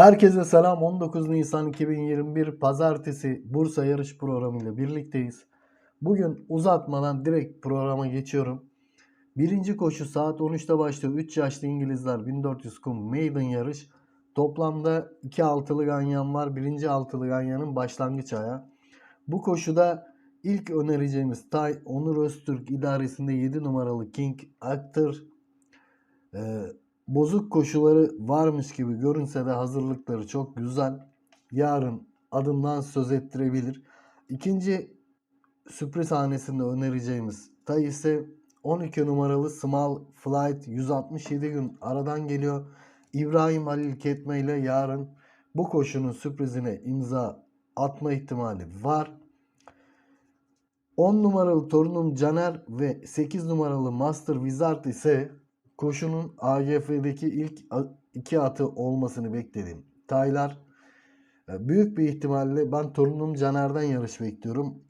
Herkese selam. 19 Nisan 2021 Pazartesi Bursa yarış programıyla birlikteyiz. Bugün uzatmadan direkt programa geçiyorum. Birinci koşu saat 13'te başlıyor. 3 yaşlı İngilizler 1400 kum maiden yarış. Toplamda 2 altılı ganyan var. Birinci altılı ganyanın başlangıç ayağı. Bu koşuda ilk önereceğimiz Tay Onur Öztürk idaresinde 7 numaralı King Actor ee, bozuk koşuları varmış gibi görünse de hazırlıkları çok güzel. Yarın adından söz ettirebilir. İkinci sürpriz hanesinde önereceğimiz Tay ise 12 numaralı Small Flight 167 gün aradan geliyor. İbrahim Halil Ketme ile yarın bu koşunun sürprizine imza atma ihtimali var. 10 numaralı torunum Caner ve 8 numaralı Master Wizard ise koşunun AGF'deki ilk iki atı olmasını beklediğim Taylar. E, Büyük bir ihtimalle ben torunum Caner'den yarış bekliyorum.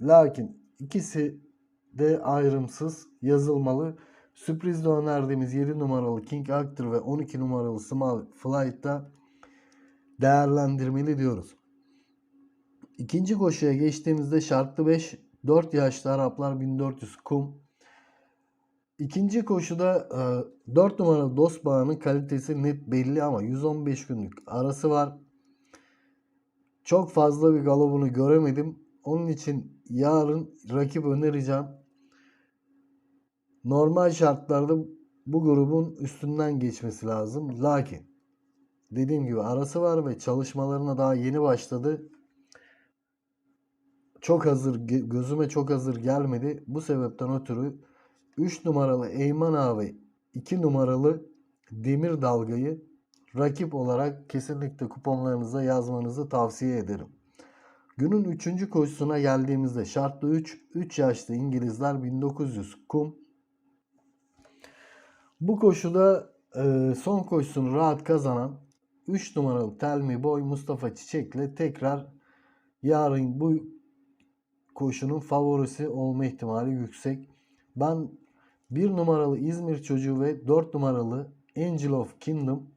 Lakin ikisi de ayrımsız yazılmalı. Sürprizde önerdiğimiz 7 numaralı King Actor ve 12 numaralı Small Flight'ta değerlendirmeli diyoruz. İkinci koşuya geçtiğimizde şartlı 5 4 yaşlı Araplar 1400 kum. İkinci koşuda 4 numaralı dost bağının kalitesi net belli ama 115 günlük arası var. Çok fazla bir galobunu göremedim. Onun için yarın rakip önereceğim. Normal şartlarda bu grubun üstünden geçmesi lazım. Lakin dediğim gibi arası var ve çalışmalarına daha yeni başladı. Çok hazır gözüme çok hazır gelmedi. Bu sebepten ötürü 3 numaralı Eyman abi 2 numaralı Demir Dalga'yı rakip olarak kesinlikle kuponlarınıza yazmanızı tavsiye ederim. Günün 3. koşusuna geldiğimizde şartlı 3, 3 yaşlı İngilizler 1900 kum. Bu koşuda e, son koşusunu rahat kazanan 3 numaralı Telmi Boy Mustafa Çiçek'le tekrar yarın bu koşunun favorisi olma ihtimali yüksek. Ben 1 numaralı İzmir çocuğu ve 4 numaralı Angel of Kingdom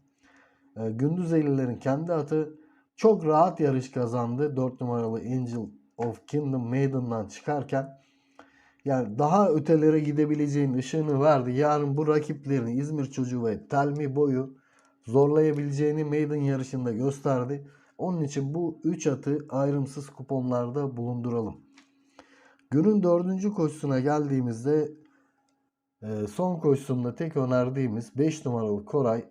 e, Gündüzelilerin kendi atı çok rahat yarış kazandı. 4 numaralı Angel of Kingdom Maiden'dan çıkarken yani daha ötelere gidebileceğin ışığını verdi. Yarın bu rakiplerini İzmir çocuğu ve Telmi boyu zorlayabileceğini Maiden yarışında gösterdi. Onun için bu 3 atı ayrımsız kuponlarda bulunduralım. Günün dördüncü koşusuna geldiğimizde e, son koşusunda tek önerdiğimiz 5 numaralı Koray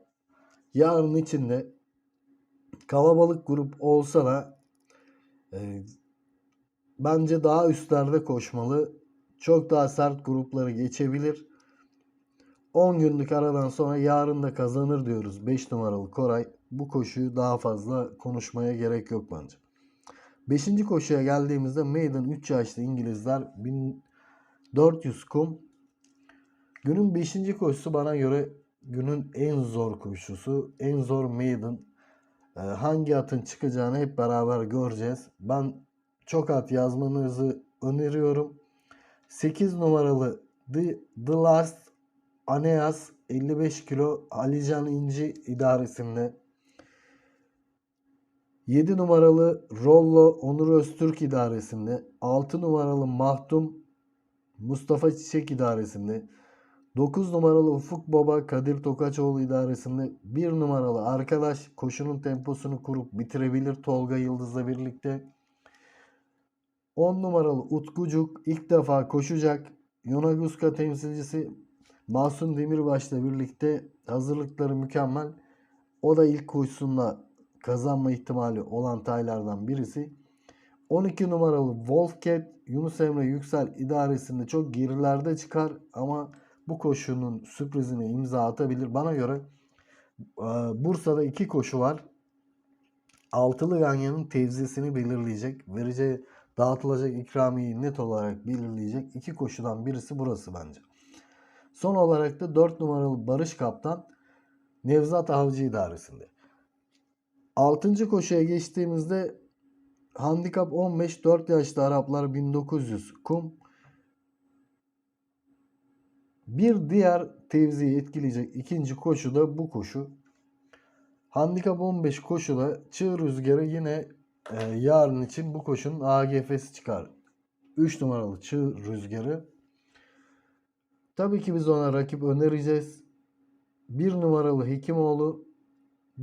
yarın içinde kalabalık grup olsa da e, bence daha üstlerde koşmalı. Çok daha sert grupları geçebilir. 10 günlük aradan sonra yarın da kazanır diyoruz 5 numaralı Koray. Bu koşuyu daha fazla konuşmaya gerek yok bence. 5. koşuya geldiğimizde Maiden 3 yaşlı İngilizler 1400 kum. Günün 5. koşusu bana göre günün en zor koşusu. En zor Maiden. Ee, hangi atın çıkacağını hep beraber göreceğiz. Ben çok at yazmanızı öneriyorum. 8 numaralı The, The Last Aneas 55 kilo Alican İnci idaresinde 7 numaralı Rollo Onur Öztürk idaresinde 6 numaralı Mahtum Mustafa Çiçek idaresinde 9 numaralı Ufuk Baba Kadir Tokaçoğlu idaresinde 1 numaralı arkadaş koşunun temposunu kurup bitirebilir Tolga Yıldız'la birlikte 10 numaralı Utkucuk ilk defa koşacak. Yonaguska temsilcisi Masum Demirbaş'la birlikte hazırlıkları mükemmel. O da ilk koşusunda kazanma ihtimali olan taylardan birisi. 12 numaralı Wolfcat Yunus Emre Yüksel idaresinde çok gerilerde çıkar ama bu koşunun sürprizine imza atabilir. Bana göre e, Bursa'da iki koşu var. Altılı Ganyan'ın tevzisini belirleyecek. Vereceği dağıtılacak ikramiyeyi net olarak belirleyecek. iki koşudan birisi burası bence. Son olarak da 4 numaralı Barış Kaptan Nevzat Avcı idaresinde. 6. koşuya geçtiğimizde handikap 15 4 yaşlı Araplar 1900 kum. Bir diğer tevziyi etkileyecek ikinci koşu da bu koşu. Handikap 15 koşuda çığ rüzgarı yine e, yarın için bu koşunun AGF'si çıkar. 3 numaralı çığ rüzgarı. Tabii ki biz ona rakip önereceğiz. 1 numaralı Hekimoğlu,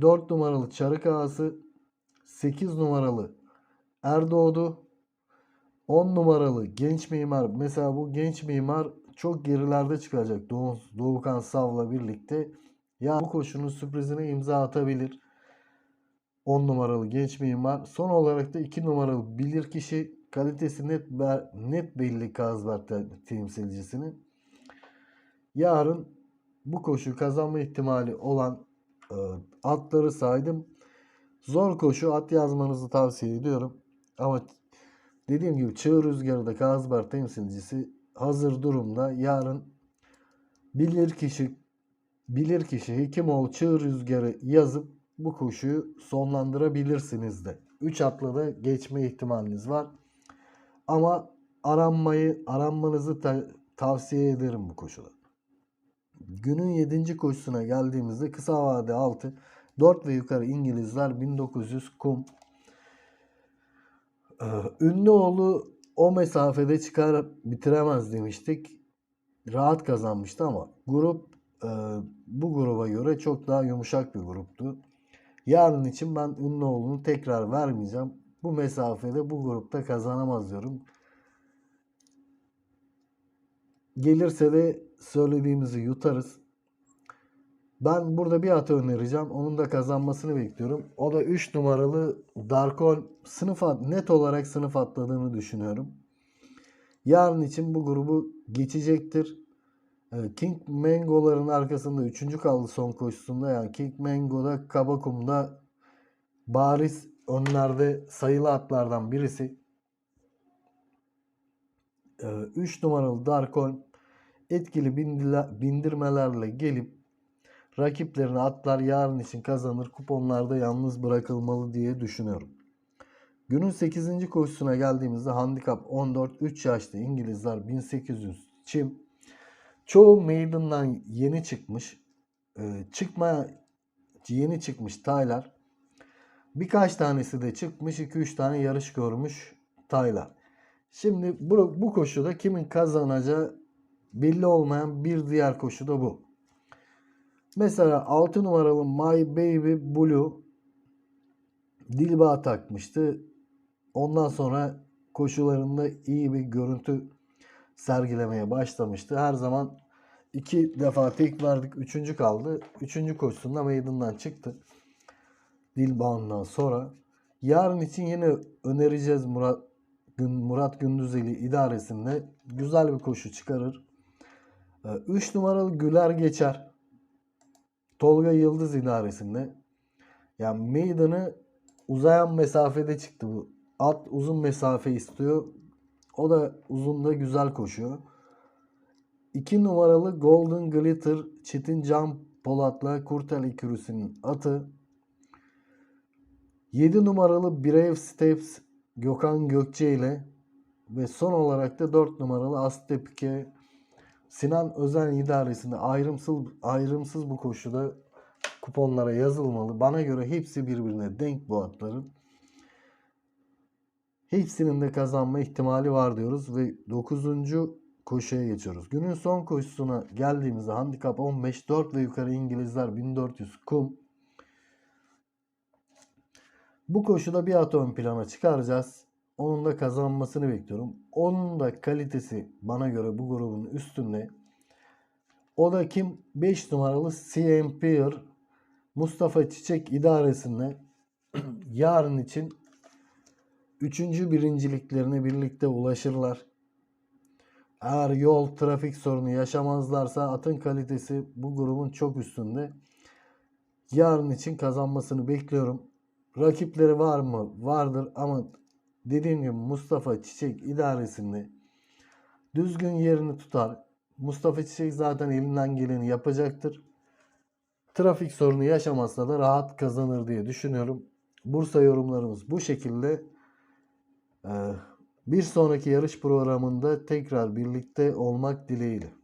4 numaralı Çarık Ağası, 8 numaralı Erdoğdu, 10 numaralı genç mimar. Mesela bu genç mimar çok gerilerde çıkacak Doğu, Doğukan Sav'la birlikte. Ya bu koşunun sürprizine imza atabilir. 10 numaralı genç mimar. Son olarak da 2 numaralı bilirkişi kalitesi net net belli Kazberk te- temsilcisinin. Yarın bu koşu kazanma ihtimali olan e, atları saydım. Zor koşu at yazmanızı tavsiye ediyorum. Ama dediğim gibi Çığ Rüzgarı'da Kazberk temsilcisi hazır durumda. Yarın bilir kişi bilir kişi Hekimoğlu Çığ Rüzgarı yazıp bu koşuyu sonlandırabilirsiniz de. 3 atla da geçme ihtimaliniz var. Ama aranmayı aranmanızı ta- tavsiye ederim bu koşuda. Günün 7. koşusuna geldiğimizde kısa vade 6 4 ve yukarı İngilizler 1900 kum. Ee, Ünlüoğlu o mesafede çıkar bitiremez demiştik. Rahat kazanmıştı ama grup e, bu gruba göre çok daha yumuşak bir gruptu. Yarın için ben Ünlüoğlu'nu tekrar vermeyeceğim. Bu mesafede bu grupta kazanamaz diyorum. Gelirse de söylediğimizi yutarız. Ben burada bir atı önereceğim. Onun da kazanmasını bekliyorum. O da 3 numaralı Darkon sınıf at, net olarak sınıf atladığını düşünüyorum. Yarın için bu grubu geçecektir. Ee, King Mango'ların arkasında 3. kaldı son koşusunda. Yani King Mango'da Kabakum'da bariz önlerde sayılı atlardan birisi. 3 numaralı Darkon etkili bindirmelerle gelip rakiplerini atlar yarın için kazanır. Kuponlarda yalnız bırakılmalı diye düşünüyorum. Günün 8. koşusuna geldiğimizde handikap 14 3 yaşlı İngilizler 1800 çim. Çoğu maiden'dan yeni çıkmış. Ee, çıkma yeni çıkmış taylar. Birkaç tanesi de çıkmış. 2-3 tane yarış görmüş taylar. Şimdi bu, bu koşuda kimin kazanacağı belli olmayan bir diğer koşu da bu. Mesela 6 numaralı My Baby Blue Dilba takmıştı. Ondan sonra koşularında iyi bir görüntü sergilemeye başlamıştı. Her zaman iki defa tek verdik. Üçüncü kaldı. Üçüncü koşusunda meydandan çıktı. Dilbağ'ından sonra. Yarın için yine önereceğiz Murat Murat Gündüzeli idaresinde güzel bir koşu çıkarır. 3 numaralı Güler geçer. Tolga Yıldız idaresinde. Yani meydanı uzayan mesafede çıktı bu. At uzun mesafe istiyor. O da uzunda güzel koşuyor. 2 numaralı Golden Glitter Çetin Can Polat'la Kurtel İkürüsü'nün atı. 7 numaralı Brave Steps Gökhan Gökçe ile ve son olarak da 4 numaralı Astepike Sinan Özen idaresinde ayrımsız ayrımsız bu koşuda kuponlara yazılmalı. Bana göre hepsi birbirine denk bu atların. Hepsinin de kazanma ihtimali var diyoruz ve 9. koşuya geçiyoruz. Günün son koşusuna geldiğimizde handikap 15 4 ve yukarı İngilizler 1400 kum. Bu koşuda bir at ön plana çıkaracağız. Onun da kazanmasını bekliyorum. Onun da kalitesi bana göre bu grubun üstünde. O da kim? 5 numaralı CM Peer Mustafa Çiçek idaresinde yarın için 3. birinciliklerine birlikte ulaşırlar. Eğer yol trafik sorunu yaşamazlarsa atın kalitesi bu grubun çok üstünde. Yarın için kazanmasını bekliyorum. Rakipleri var mı? Vardır ama dediğim gibi Mustafa Çiçek idaresinde düzgün yerini tutar. Mustafa Çiçek zaten elinden geleni yapacaktır. Trafik sorunu yaşamazsa da rahat kazanır diye düşünüyorum. Bursa yorumlarımız bu şekilde. Ee, bir sonraki yarış programında tekrar birlikte olmak dileğiyle.